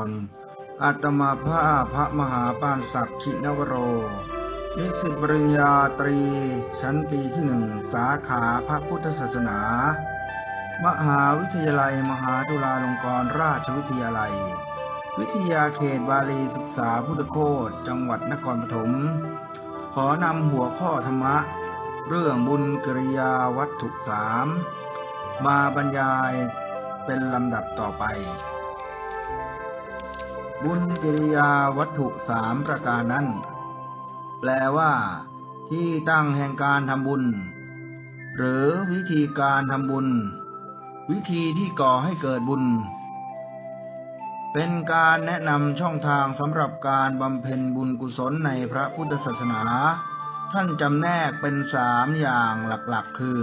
อนอาตมาภาพพระมหาปานศักดิ์ชินวโร นิสิตปริญญาตรี ชั้นปีที่หนึ่ง สาขาพระพุทธศาสนา มหาวิทยาลัยมหาจุฬาลงกรณราชวิทยาลัย วิทยาเขตบาลีศึกษาพุทธโคตจังหวัดนครปฐม ขอนำหัวข้อธรรมะ เรื่องบุญกิริยาวัตถุสาม มาบรรยายเป็นลำดับต่อไป บุญกิริยาวัตถุสามประการนั้น แปลว่า ที่ตั้งแห่งการทำบุญ หรือวิธีการทำบุญ วิธีที่ก่อให้เกิดบุญ เป็นการแนะนำช่องทางสำหรับการบำเพ็ญบุญกุศลในพระพุทธศาสนา ท่านจำแนกเป็นสามอย่างหลักๆ คือ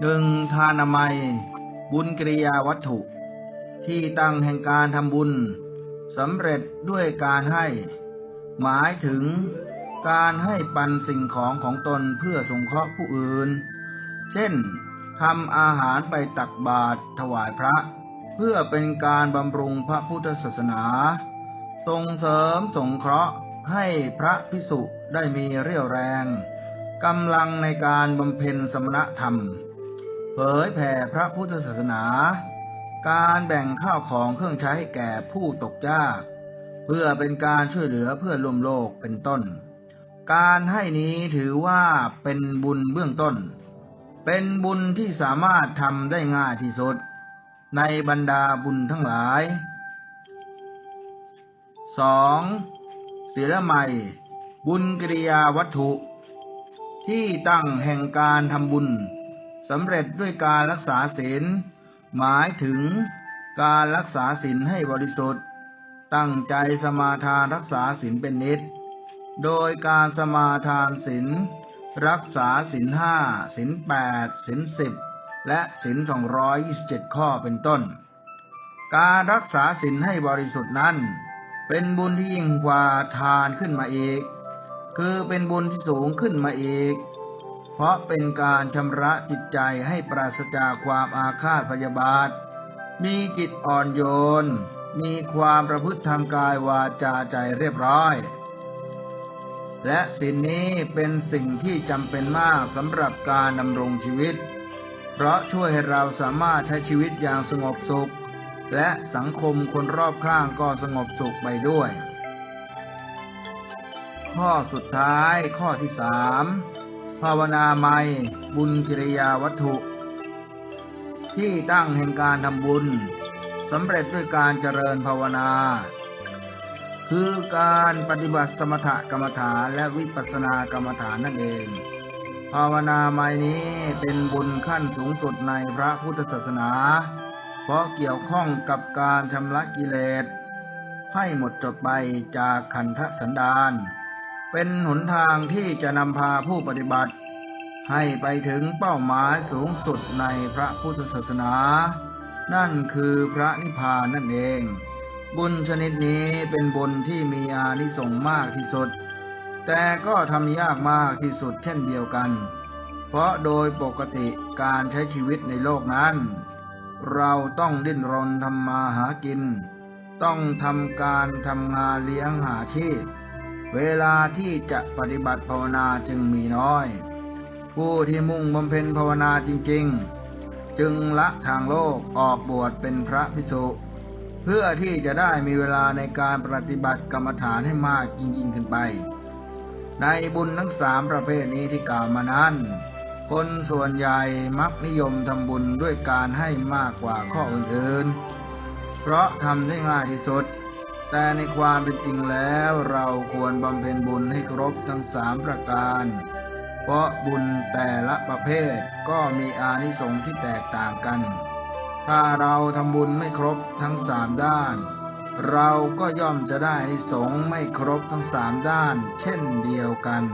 หนึ่งทานามัย บุญกิริยาวัตถุ ที่ตั้งแห่งการทำบุญสำเร็จด้วยการให้ หมายถึงการให้ปันสิ่งของของตนเพื่อสงเคราะห์ผู้อื่น เช่นทำอาหารไปตักบาตรถวายพระ เพื่อเป็นการบำรุงพระพุทธศาสนา ส่งเสริมสงเคราะห์ให้พระพิสุได้มีเรี่ยวแรงกำลังในการบำเพ็ญสมณธรรม เผยแผ่พระพุทธศาสนา การแบ่งข้าวของเครื่องใช้แก่ผู้ตกยาก เพื่อเป็นการช่วยเหลือเพื่อนร่วมโลกเป็นต้น การให้นี้ถือว่าเป็นบุญเบื้องต้น เป็นบุญที่สามารถทำได้ง่ายที่สุด ในบรรดาบุญทั้งหลาย 2. ศีลใหม่บุญกิริยาวัตถุ ที่ตั้งแห่งการทำบุญสำเร็จด้วยการรักษาศีล หมายถึงการรักษาศีลให้บริสุทธิ์ ตั้งใจสมาทานรักษาศีลเป็นนิด โดยการสมาทานศีลรักษาศีลห้าศีลแปดศีลสิบและศีลสองร้อยยี่สิบเจ็ดข้อเป็นต้น การรักษาศีลให้บริสุทธิ์นั้น เป็นบุญที่ยิ่งกว่าทานขึ้นมาอีก คือเป็นบุญที่สูงขึ้นมาอีก เพราะเป็นการชำระจิตใจให้ปราศจากความอาฆาตพยาบาท มีจิตอ่อนโยน มีความประพฤติทางกายวาจาใจเรียบร้อย และสิ่งนี้เป็นสิ่งที่จำเป็นมากสำหรับการดำรงชีวิต เพราะช่วยให้เราสามารถใช้ชีวิตอย่างสงบสุข และสังคมคนรอบข้างก็สงบสุขไปด้วย ข้อสุดท้ายข้อที่สาม ภาวนาไมยบุญกิริยาวัตถุ ที่ตั้งแห่งการทำบุญสำเร็จด้วยการเจริญภาวนา คือการปฏิบัติสมถกรรมฐานและวิปัสสนากรรมฐานนั่นเอง ภาวนาไมยนี้เป็นบุญขั้นสูงสุดในพระพุทธศาสนา เพราะเกี่ยวข้องกับการชำระกิเลสให้หมดจดไปจากขันธสันดาน เป็นหนทางที่จะนำพาผู้ปฏิบัติ ให้ไปถึงเป้าหมายสูงสุดในพระพุทธศาสนา นั่นคือพระนิพพานนั่นเอง บุญชนิดนี้เป็นบุญที่มีอานิสงส์มากที่สุด แต่ก็ทำยากมากที่สุดเช่นเดียวกัน เพราะโดยปกติการใช้ชีวิตในโลกนั้น เราต้องดิ้นรนทำมาหากิน ต้องทำการทำงานเลี้ยงหาชีพ เวลาที่จะปฏิบัติภาวนาจึงมีน้อย ผู้ที่มุ่งบำเพ็ญภาวนาจริงๆ จึงละทางโลกออกบวชเป็นพระภิกษุเพื่อที่จะได้มีเวลาในการปฏิบัติกรรมฐานให้มากยิ่งๆขึ้นไป ในบุญทั้งสามประเภทนี้ที่กล่าวมานั้น คนส่วนใหญ่มักนิยมทำบุญด้วยการให้มากกว่าข้ออื่นๆ เพราะทำได้ง่ายที่สุด แต่ในความเป็นจริงแล้วเราควรบำเพ็ญบุญให้ครบทั้งสามประการ เพราะบุญแต่ละประเภทก็มีอานิสงส์ที่แตกต่างกัน ถ้าเราทำบุญไม่ครบทั้งสามด้าน เราก็ย่อมจะได้อานิสงส์ไม่ครบทั้งสามด้าน เช่นเดียวกัน